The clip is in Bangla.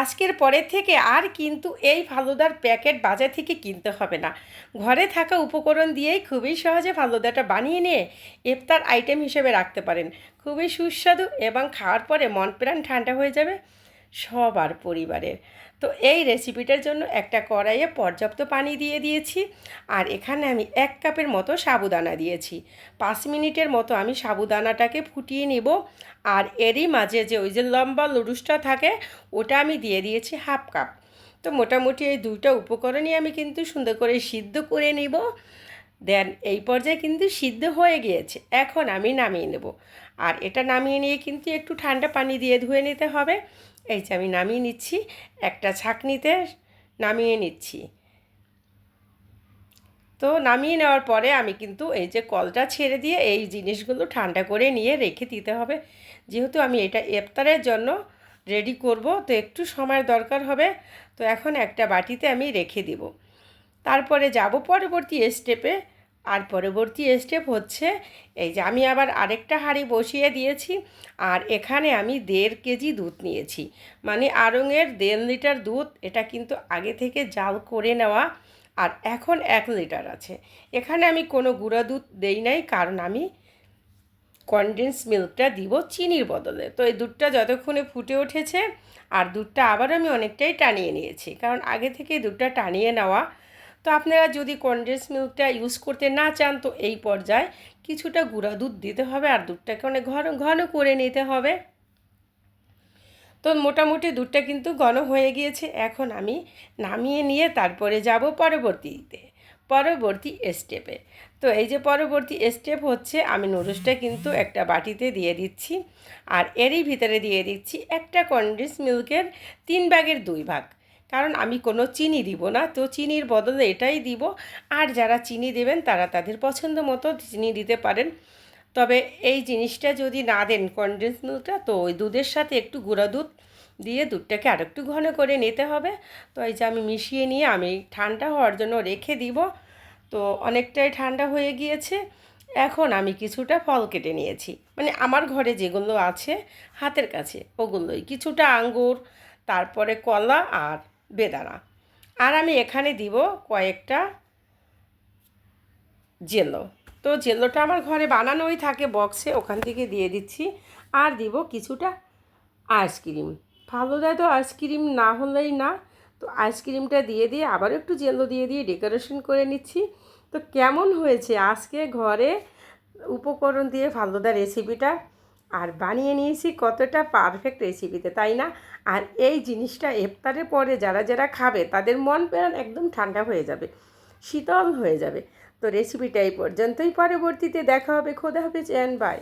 আজকের পরে থেকে আর কিন্তু এই ফালুদার প্যাকেট বাজার থেকে কিনতে হবে না। ঘরে থাকা উপকরণ দিয়েই খুবই সহজে ফালুদাটা বানিয়ে নিয়ে ইফতার আইটেম হিসেবে রাখতে পারেন। খুবই সুস্বাদু এবং খাওয়ার পরে মন প্রাণ ঠান্ডা হয়ে যাবে। সবার পরিবারের। তো এই রেসিপিটার জন্য একটা কড়াইয়ে পর্যাপ্ত পানি দিয়ে দিয়েছি আর এখানে আমি এক কাপের মতো সাবুদানা দিয়েছি। পাঁচ মিনিটের মতো আমি সাবুদানাটাকে ফুটিয়ে নিব আর এরই মাঝে যে ওই যে লম্বা লুডুসটা থাকে, ওটা আমি দিয়ে দিয়েছি হাফ কাপ। তো মোটামুটি এই দুইটা উপকরণই আমি কিন্তু সুন্দর করে সিদ্ধ করে নিব। দেন এই পর্যায়ে কিন্তু সিদ্ধ হয়ে গিয়েছে। এখন আমি নামিয়ে নেব। আর এটা নামিয়ে নিয়ে কিন্তু একটু ঠান্ডা পানি দিয়ে ধুয়ে নিতে হবে। এই যে আমি নামিয়ে নিচ্ছি, একটা ছাঁকনিতে নামিয়ে নিচ্ছি। তো নামিয়ে নেওয়ার পরে আমি কিন্তু এই যে কলটা ছেড়ে দিয়ে এই জিনিসগুলো ঠান্ডা করে নিয়ে রেখে দিতে হবে। যেহেতু আমি এটা ইফতারের জন্য রেডি করব, তো একটু সময়ের দরকার হবে। তো এখন একটা বাটিতে আমি রেখে দিব। তারপরে যাব পরবর্তী স্টেপে আর পরবর্তী স্টেপ হচ্ছে এই যে আমি আবার আরেকটা হাঁড়ি বসিয়ে দিয়েছি আর এখানে আমি দেড় কেজি দুধ নিয়েছি। মানে আড়ঙের দেড় লিটার দুধ, এটা কিন্তু আগে থেকে জাল করে নেওয়া আর এখন এক লিটার আছে। এখানে আমি কোনো গুঁড়া দুধ দেই নাই, কারণ আমি কনডেন্স মিল্কটা দিব চিনির বদলে। তো এই দুধটা যতক্ষণে ফুটে উঠেছে আর দুধটা আবার আমি অনেকটাই টানিয়ে নিয়েছি, কারণ আগে থেকে দুধটা টানিয়ে নেওয়া তো আপনারা যদি কনডেন্স মিল্কটা ইউজ করতে না চান, তো এই পর্যায়ে কিছুটা গুঁড়া দুধ দিতে হবে আর দুধটাকে অনেক ঘন ঘন করে নিতে হবে। তো মোটামুটি দুধটা কিন্তু ঘন হয়ে গিয়েছে। এখন আমি নামিয়ে নিয়ে তারপরে যাব পরবর্তীতে, পরবর্তী স্টেপে তো এই যে পরবর্তী স্টেপ হচ্ছে, আমি নুডলসটা কিন্তু একটা বাটিতে দিয়ে দিচ্ছি। আর এরই ভিতরে দিয়ে দিচ্ছি একটা কন্ডেন্স মিল্কের তিন ভাগের দুই ভাগ। কারণ আমি কোনো চিনি দিব না। তো চিনির বদলে এটাই দিব। আর যারা চিনি দেবেন, তারা তাদের পছন্দ মতো চিনি দিতে পারেন। তবে এই জিনিসটা যদি না দেন কনডেন্স মিল্কটা তো ওই দুধের সাথে একটু গুঁড়া দুধ দিয়ে দুধটাকে আর একটু ঘন করে নিতে হবে। তো এই যে আমি মিশিয়ে নিয়ে আমি ঠান্ডা হওয়ার জন্য রেখে দিব। তো অনেকটাই ঠান্ডা হয়ে গিয়েছে। এখন আমি কিছুটা ফল কেটে নিয়েছি। মানে আমার ঘরে যেগুলো আছে, হাতের কাছে, ওগুলোই। কিছুটা আঙ্গুর, তারপরে কলা আর বেদানা। আর আমি এখানে দিব কয়েকটা জেলো। তো জেলোটা আমার ঘরে বানানোই থাকে বক্সে, ওখান থেকে দিয়ে দিচ্ছি। আর দিব কিছুটা আইসক্রিম ফালুদায় তো আইসক্রিম না হলেই না। তো আইসক্রিমটা দিয়ে দিয়ে আবার একটু জেলো দিয়ে দিয়ে ডেকোরেশন করে নিচ্ছি। তো কেমন হয়েছে? আজকে ঘরে উপকরণ দিয়ে ফালুদা রেসিপিটা আর বানিয়ে নিয়েছি কতটা পারফেক্ট রেসিপিতে তাই না? আর এই জিনিসটা ইফতারের পরে যারা যারা খাবে, তাদের মন প্রাণ একদম ঠান্ডা হয়ে যাবে, শীতল হয়ে যাবে। তো রেসিপিটা এই পর্যন্তই, পরবর্তীতে দেখা হবে। খোদা হাফেজ অ্যান্ড বাই